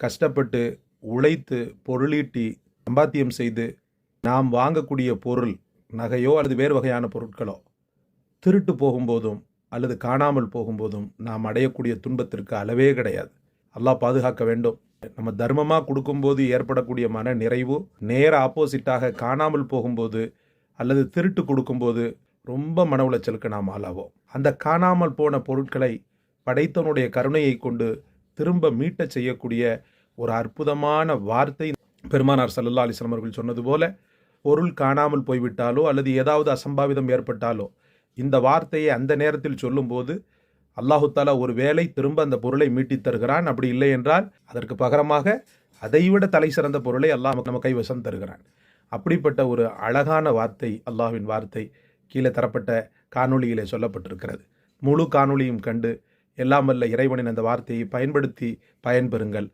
கஷ்டப்பட்டு உழைத்து பொருளீட்டி சம்பாத்தியம் செய்து நாம் வாங்கக்கூடிய பொருள் நகையோ அல்லது வேறு வகையான பொருட்களோ திருட்டு போகும்போதும் அல்லது காணாமல் போகும்போதும் நாம் அடையக்கூடிய துன்பத்திற்கு அளவே கிடையாது. அல்லாஹ் பாதுகாக்க வேண்டும். நம்ம தர்மமாக கொடுக்கும்போது ஏற்படக்கூடிய மன நிறைவு நேர ஆப்போசிட்டாக காணாமல் போகும்போது அல்லது திருட்டு கொடுக்கும்போது ரொம்ப மன உளைச்சலுக்கு நாம் ஆளாவோம். அந்த காணாமல் போன பொருட்களை படைத்தவனுடைய கருணையை கொண்டு திரும்ப மீட்டச் செய்யக்கூடிய ஒரு அற்புதமான வார்த்தை. பெருமானார் சல்லல்லா அலிஸ்லாம் அவர்கள் சொன்னது போல பொருள் காணாமல் போய்விட்டாலோ அல்லது ஏதாவது அசம்பாவிதம் ஏற்பட்டாலோ இந்த வார்த்தையை அந்த நேரத்தில் சொல்லும்போது அல்லாஹுத்தாலா ஒரு வேளை திரும்ப அந்த பொருளை மீட்டித் தருகிறான். அப்படி இல்லை என்றால் அதற்கு பகரமாக அதைவிட தலை சிறந்த பொருளை அல்லாஹ் நம்ம கைவசம் தருகிறான். அப்படிப்பட்ட ஒரு அழகான வார்த்தை அல்லாஹ்வின் வார்த்தை கீழே தரப்பட்ட காணொளியிலே சொல்லப்பட்டிருக்கிறது. முழு காணொளியும் கண்டு எல்லாம் வல்ல இறைவனின் அந்த வார்த்தையை பயன்படுத்தி பயன்பெறுங்கள்.